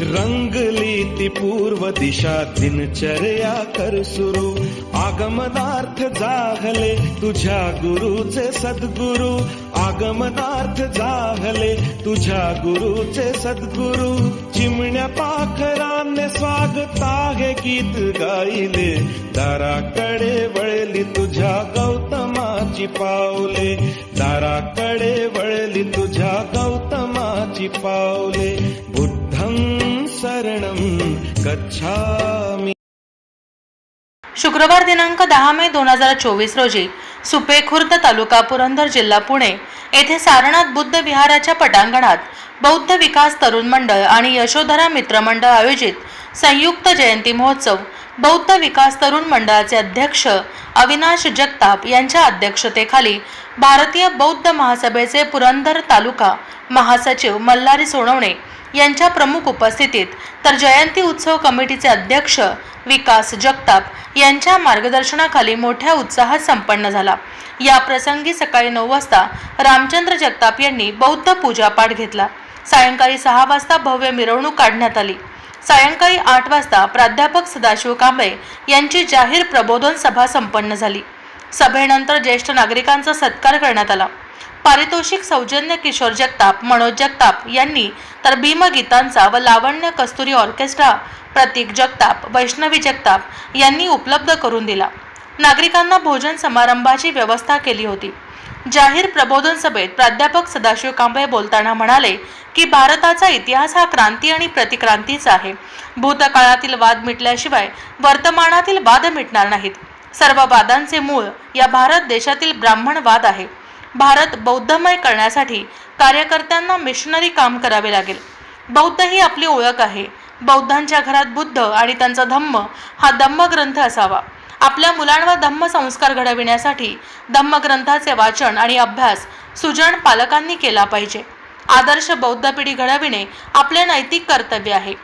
रंगली ती पूर्व दिशा दिनचर्या कर सुरू. आगमनार्थ जाहले तुझ्या गुरुचे सद्गुरु. आगमनार्थ जाहले तुझ्या गुरुचे सद्गुरु. चिमण्या पाखराने स्वागत आहे गीत गायले दाराकडे वळली तुझ्या गौतमाची पावले. दाराकडे वळली तुझ्या गौतमाची पावले. शरणम गच्छामि। शुक्रवार दिनांक दहा मे दोन हजार चोवीस रोजी सुपे खुर्द तालुका पुरंदर जिल्हा पुणे येथे सारनाथ बुद्ध विहाराच्या पटांगणात बौद्ध विकास तरुण मंडळ आणि यशोधरा मित्र मंडळ आयोजित संयुक्त जयंती महोत्सव बौद्ध विकास तरुण मंडळाचे अध्यक्ष अविनाश जगताप यांच्या अध्यक्षतेखाली भारतीय बौद्ध महासभेचे पुरंदर तालुका महासचिव मल्हारी सोनवणे यांच्या प्रमुख उपस्थितीत तर जयंती उत्सव कमिटीचे अध्यक्ष विकास जगताप यांच्या मार्गदर्शनाखाली मोठ्या उत्साहात संपन्न झाला. या प्रसंगी सकाळी नऊ वाजता रामचंद्र जगताप यांनी बौद्ध पूजापाठ घेतला. सायंकाळी सहा वाजता भव्य मिरवणूक काढण्यात आली. सायंकाळी आठ वाजता प्राध्यापक सदाशिव कांबळे यांची जाहीर प्रबोधन सभा संपन्न झाली. सभेनंतर ज्येष्ठ नागरिकांचा सत्कार करण्यात आला. पारितोषिक सौजन्य किशोर जगताप मनोज जगताप यांनी तर भीमगीतांचा व लावण्य कस्तुरी ऑर्केस्ट्रा प्रतीक जगताप वैष्णवी जगताप यांनी उपलब्ध करून दिला. नागरिकांना भोजन समारंभाची व्यवस्था केली होती. जाहीर प्रबोधन सभेत प्राध्यापक सदाशिव कांबळे बोलताना म्हणाले की भारताचा इतिहास हा क्रांती आणि प्रतिक्रांतीचा आहे. भूतकाळातील वाद मिटल्याशिवाय वर्तमानातील वाद मिटणार नाहीत. सर्व वादांचे मूळ या भारत देशातील ब्राह्मणवाद आहे. भारत बौद्धमय करण्यासाठी कार्यकर्त्यांना मिशनरी काम करावे लागेल. बौद्ध ही आपली ओळख आहे. बौद्धांच्या घरात बुद्ध आणि त्यांचा धम्म हा धम्मग्रंथ असावा. आपल्या मुलांवर धम्म संस्कार घडविण्यासाठी धम्मग्रंथाचे वाचन आणि अभ्यास सुजन पालकांनी केला पाहिजे. आदर्श बौद्ध पिढी घडविणे आपले नैतिक कर्तव्य आहे.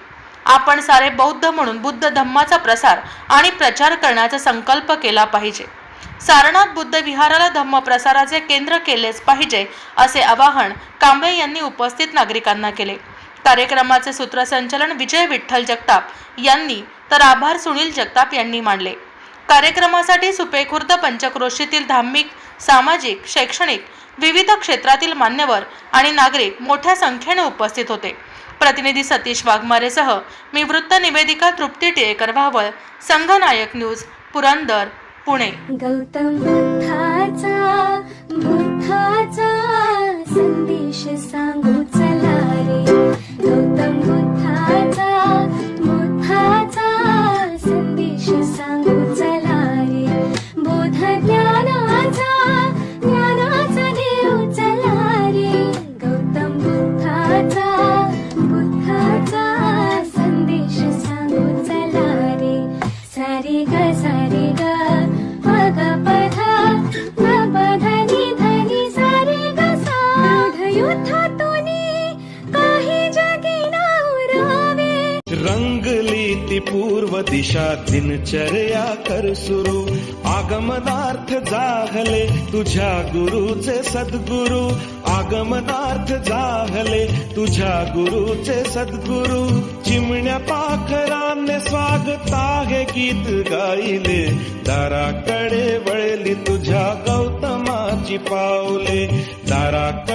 आपण सारे बौद्ध म्हणून बुद्ध धम्माचा प्रसार आणि प्रचार करण्याचा संकल्प केला पाहिजे. सारनाथ बुद्ध विहाराला धम्म प्रसाराचे केंद्र केलेच पाहिजे असे आवाहन कांबळे यांनी उपस्थित नागरिकांना केले. कार्यक्रमाचे सूत्रसंचलन विजय विठ्ठल जगताप यांनी तर आभार सुनील जगताप यांनी मानले. कार्यक्रमासाठी सुपेखुर्द पंचक्रोशीतील धार्मिक सामाजिक शैक्षणिक विविध क्षेत्रातील मान्यवर आणि नागरिक मोठ्या संख्येने उपस्थित होते. प्रतिनिधी सतीश वाघमारेसह मी वृत्त निवेदिका तृप्ती टिळेकर भावळ संघनायक न्यूज पुरंदर. पुणे. गौतम बुद्धाचा बुद्धाचा संदेश सांगू चला. ती पूर्व दिशा दिनचर्या कर सुरू. आगमनार्थ जागले तुझ्या गुरुचे सद्गुरु. आगमनार्थ जागले तुझ्या गुरुचे सद्गुरु. चिमण्या पाखराने स्वागत आहे गीत गायले दाराकडे वळली तुझ्या गौतमाची पावले. दाराकडे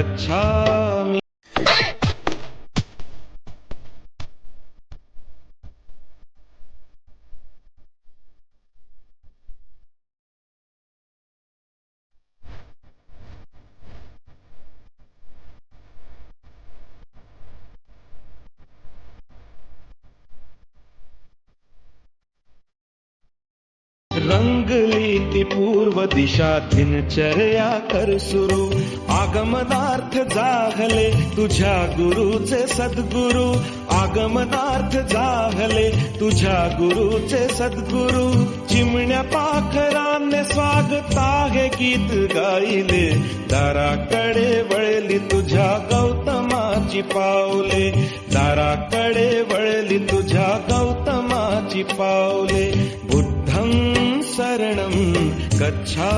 गच्छामि। रंगली ती पूर्व दिशा दिनचर्या कर सुरू. आगमनार्थ जागले तुझ्या गुरुचे सद्गुरु. आगमनार्थ जागले तुझ्या गुरुचे सद्गुरु. चिमण्या पाखराने स्वागत आहे गीत गायले. दाराकडे वळली तुझ्या गौतमाची पावले. दाराकडे वळली तुझ्या गौतमाची पावले. गच्छा